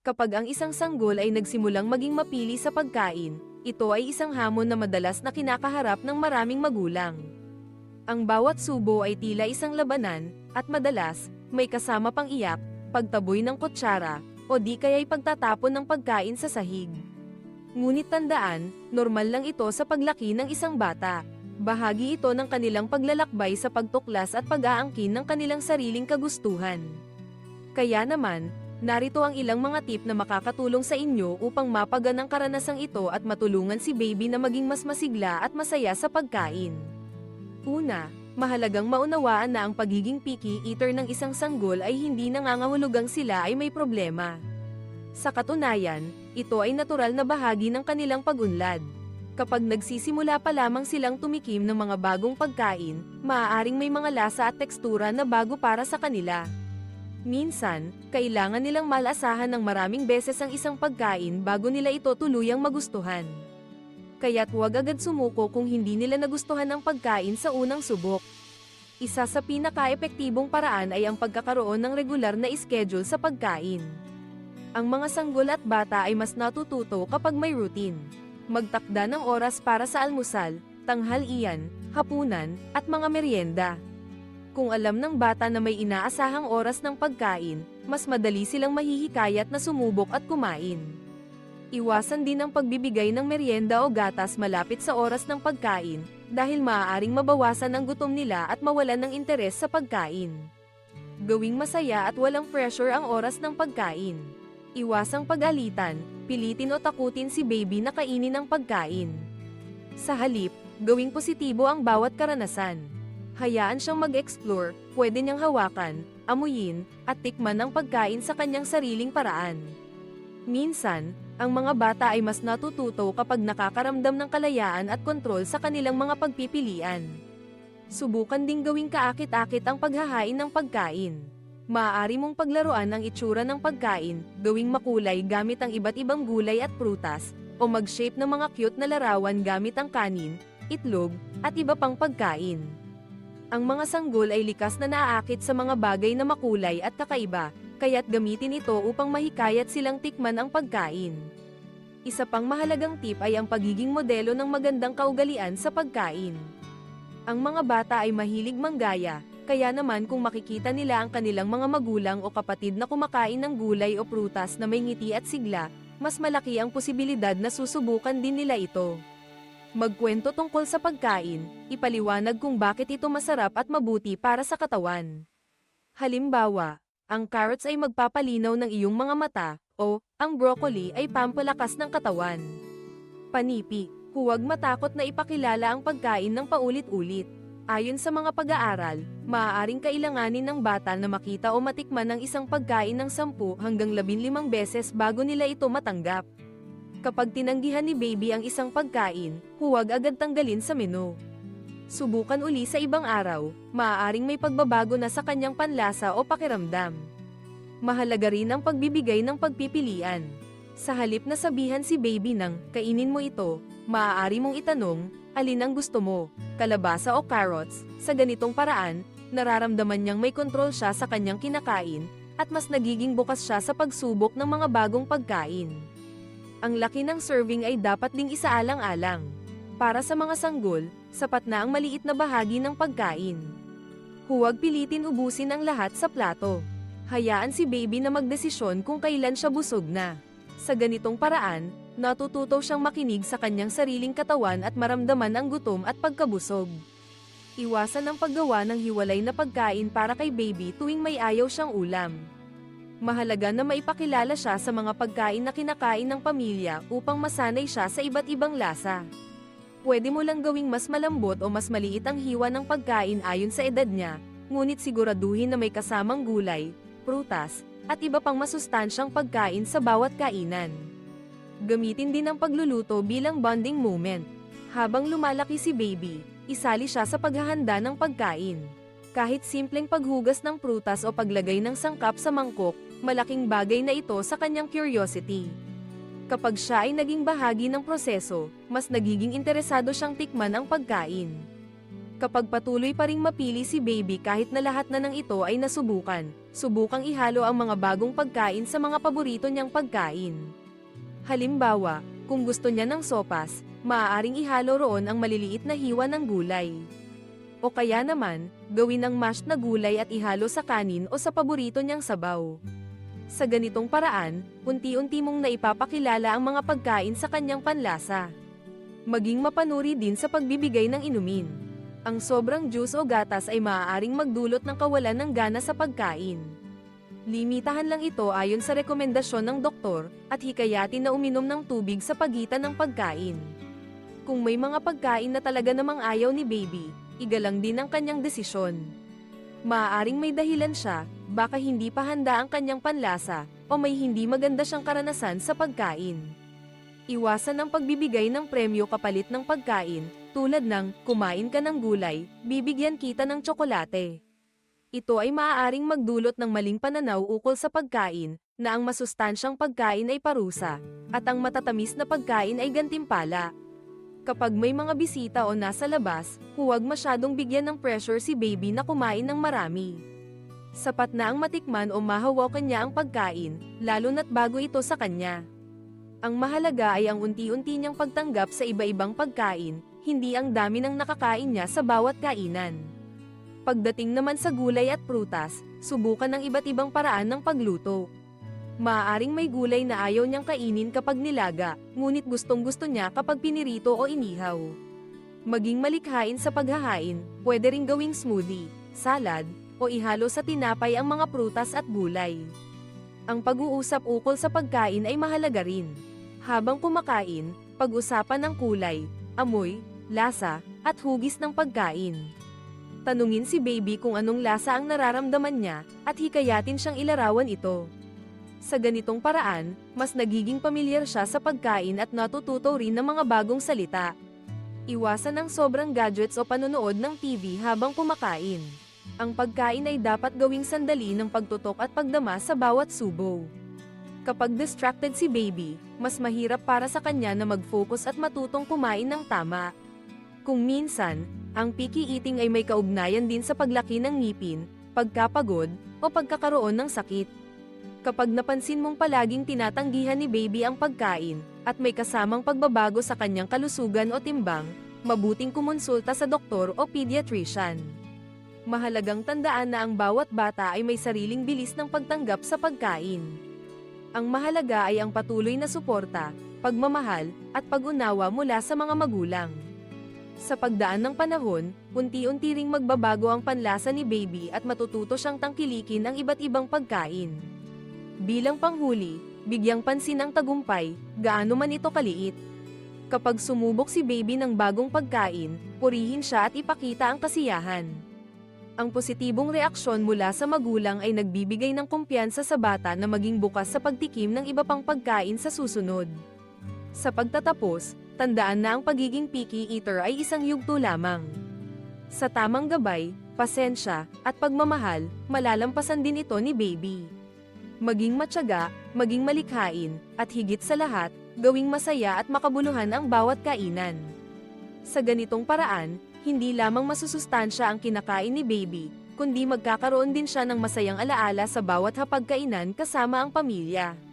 Kapag ang isang sanggol ay nagsimulang maging mapili sa pagkain, ito ay isang hamon na madalas na kinakaharap ng maraming magulang. Ang bawat subo ay tila isang labanan, at madalas, may kasama pang iyak, pagtaboy ng kutsara, o di kaya'y pagtatapon ng pagkain sa sahig. Ngunit tandaan, normal lang ito sa paglaki ng isang bata. Bahagi ito ng kanilang paglalakbay sa pagtuklas at pag-aangkin ng kanilang sariling kagustuhan. Kaya naman, narito ang ilang mga tip na makakatulong sa inyo upang mapagan ang karanasang ito at matulungan si baby na maging mas masigla at masaya sa pagkain. Una, mahalagang maunawaan na ang pagiging picky eater ng isang sanggol ay hindi nangangahulugang sila ay may problema. Sa katunayan, ito ay natural na bahagi ng kanilang pagunlad. Kapag nagsisimula pa lamang silang tumikim ng mga bagong pagkain, maaaring may mga lasa at tekstura na bago para sa kanila. Minsan, kailangan nilang malasahan ng maraming beses ang isang pagkain bago nila ito tuluyang magustuhan. Kaya't huwag agad sumuko kung hindi nila nagustuhan ang pagkain sa unang subok. Isa sa pinaka-epektibong paraan ay ang pagkakaroon ng regular na schedule sa pagkain. Ang mga sanggol at bata ay mas natututo kapag may routine. Magtakda ng oras para sa almusal, tanghalian, hapunan, at mga merienda. Kung alam ng bata na may inaasahang oras ng pagkain, mas madali silang mahihikayat na sumubok at kumain. Iwasan din ang pagbibigay ng merienda o gatas malapit sa oras ng pagkain, dahil maaaring mabawasan ang gutom nila at mawalan ng interes sa pagkain. Gawing masaya at walang pressure ang oras ng pagkain. Iwasang pag-alitan, pilitin o takutin si baby na kainin ang pagkain. Sa halip, gawing positibo ang bawat karanasan. Hayaan siyang mag-explore, pwede niyang hawakan, amuyin, at tikman ang pagkain sa kanyang sariling paraan. Minsan, ang mga bata ay mas natututo kapag nakakaramdam ng kalayaan at kontrol sa kanilang mga pagpipilian. Subukan ding gawing kaakit-akit ang paghahain ng pagkain. Maaari mong paglaruan ang itsura ng pagkain, gawing makulay gamit ang iba't ibang gulay at prutas, o mag-shape ng mga cute na larawan gamit ang kanin, itlog, at iba pang pagkain. Ang mga sanggol ay likas na naaakit sa mga bagay na makulay at kakaiba, kaya't gamitin ito upang mahikayat silang tikman ang pagkain. Isa pang mahalagang tip ay ang pagiging modelo ng magandang kaugalian sa pagkain. Ang mga bata ay mahilig manggaya, kaya naman kung makikita nila ang kanilang mga magulang o kapatid na kumakain ng gulay o prutas na may ngiti at sigla, mas malaki ang posibilidad na susubukan din nila ito. Magkwento tungkol sa pagkain, ipaliwanag kung bakit ito masarap at mabuti para sa katawan. Halimbawa, ang carrots ay magpapalinaw ng iyong mga mata, o, ang broccoli ay pampalakas ng katawan. Panipi, huwag matakot na ipakilala ang pagkain ng paulit-ulit. Ayon sa mga pag-aaral, maaaring kailanganin ng bata na makita o matikman ng isang pagkain ng 10 hanggang 15 beses bago nila ito matanggap. Kapag tinanggihan ni baby ang isang pagkain, huwag agad tanggalin sa menu. Subukan uli sa ibang araw, maaaring may pagbabago na sa kanyang panlasa o pakiramdam. Mahalaga rin ang pagbibigay ng pagpipilian. Sa halip na sabihan si baby ng, kainin mo ito, maaari mong itanong, alin ang gusto mo, kalabasa o carrots, sa ganitong paraan, nararamdaman niyang may kontrol siya sa kanyang kinakain, at mas nagiging bukas siya sa pagsubok ng mga bagong pagkain. Ang laki ng serving ay dapat ding isaalang-alang. Para sa mga sanggol, sapat na ang maliit na bahagi ng pagkain. Huwag pilitin ubusin ang lahat sa plato. Hayaan si baby na magdesisyon kung kailan siya busog na. Sa ganitong paraan, natututo siyang makinig sa kanyang sariling katawan at maramdaman ang gutom at pagkabusog. Iwasan ang paggawa ng hiwalay na pagkain para kay baby tuwing may ayaw siyang ulam. Mahalaga na maipakilala siya sa mga pagkain na kinakain ng pamilya upang masanay siya sa iba't ibang lasa. Pwede mo lang gawing mas malambot o mas maliit ang hiwa ng pagkain ayon sa edad niya, ngunit siguraduhin na may kasamang gulay, prutas, at iba pang masustansyang pagkain sa bawat kainan. Gamitin din ang pagluluto bilang bonding moment. Habang lumalaki si baby, isali siya sa paghahanda ng pagkain. Kahit simpleng paghugas ng prutas o paglagay ng sangkap sa mangkok, malaking bagay na ito sa kanyang curiosity. Kapag siya ay naging bahagi ng proseso, mas nagiging interesado siyang tikman ang pagkain. Kapag patuloy pa ring mapili si baby kahit na lahat na ng ito ay nasubukan, subukang ihalo ang mga bagong pagkain sa mga paborito niyang pagkain. Halimbawa, kung gusto niya ng sopas, maaaring ihalo roon ang maliliit na hiwa ng gulay. O kaya naman, gawin ang mashed na gulay at ihalo sa kanin o sa paborito niyang sabaw. Sa ganitong paraan, unti-unti mong naipapakilala ang mga pagkain sa kanyang panlasa. Maging mapanuri din sa pagbibigay ng inumin. Ang sobrang juice o gatas ay maaaring magdulot ng kawalan ng gana sa pagkain. Limitahan lang ito ayon sa rekomendasyon ng doktor, at hikayatin na uminom ng tubig sa pagitan ng pagkain. Kung may mga pagkain na talaga namang ayaw ni baby, igalang din ang kanyang desisyon. Maaaring may dahilan siya, baka hindi pa handa ang kanyang panlasa, o may hindi maganda siyang karanasan sa pagkain. Iwasan ang pagbibigay ng premyo kapalit ng pagkain, tulad ng, kumain ka ng gulay, bibigyan kita ng tsokolate. Ito ay maaaring magdulot ng maling pananaw ukol sa pagkain, na ang masustansyang pagkain ay parusa, at ang matatamis na pagkain ay gantimpala. Kapag may mga bisita o nasa labas, huwag masyadong bigyan ng pressure si baby na kumain ng marami. Sapat na ang matikman o mahawakan niya ang pagkain, lalo na't bago ito sa kanya. Ang mahalaga ay ang unti-unti niyang pagtanggap sa iba-ibang pagkain, hindi ang dami ng nakakain niya sa bawat kainan. Pagdating naman sa gulay at prutas, subukan ng iba't ibang paraan ng pagluto. Maaaring may gulay na ayaw niyang kainin kapag nilaga, ngunit gustong gusto niya kapag pinirito o inihaw. Maging malikhain sa paghahain, pwede ring gawing smoothie, salad, o ihalo sa tinapay ang mga prutas at gulay. Ang pag-uusap ukol sa pagkain ay mahalaga rin. Habang kumakain, pag-usapan ng kulay, amoy, lasa, at hugis ng pagkain. Tanungin si baby kung anong lasa ang nararamdaman niya, at hikayatin siyang ilarawan ito. Sa ganitong paraan, mas nagiging pamilyar siya sa pagkain at natututo rin ng mga bagong salita. Iwasan ang sobrang gadgets o panonood ng TV habang kumakain. Ang pagkain ay dapat gawing sandali ng pagtutok at pagdama sa bawat subo. Kapag distracted si baby, mas mahirap para sa kanya na mag-focus at matutong kumain ng tama. Kung minsan, ang picky eating ay may kaugnayan din sa paglaki ng ngipin, pagkapagod, o pagkakaroon ng sakit. Kapag napansin mong palaging tinatanggihan ni baby ang pagkain, at may kasamang pagbabago sa kanyang kalusugan o timbang, mabuting kumonsulta sa doktor o pediatrician. Mahalagang tandaan na ang bawat bata ay may sariling bilis ng pagtanggap sa pagkain. Ang mahalaga ay ang patuloy na suporta, pagmamahal, at pag-unawa mula sa mga magulang. Sa pagdaan ng panahon, unti-unti ring magbabago ang panlasa ni baby at matututo siyang tangkilikin ang iba't ibang pagkain. Bilang panghuli, bigyang pansin ang tagumpay, gaano man ito kaliit. Kapag sumubok si baby ng bagong pagkain, purihin siya at ipakita ang kasiyahan. Ang positibong reaksyon mula sa magulang ay nagbibigay ng kumpiyansa sa bata na maging bukas sa pagtikim ng iba pang pagkain sa susunod. Sa pagtatapos, tandaan na ang pagiging picky eater ay isang yugto lamang. Sa tamang gabay, pasensya, at pagmamahal, malalampasan din ito ni baby. Maging matyaga, maging malikhain, at higit sa lahat, gawing masaya at makabuluhan ang bawat kainan. Sa ganitong paraan, hindi lamang masusustansya ang kinakain ni baby, kundi magkakaroon din siya ng masayang alaala sa bawat hapagkainan kasama ang pamilya.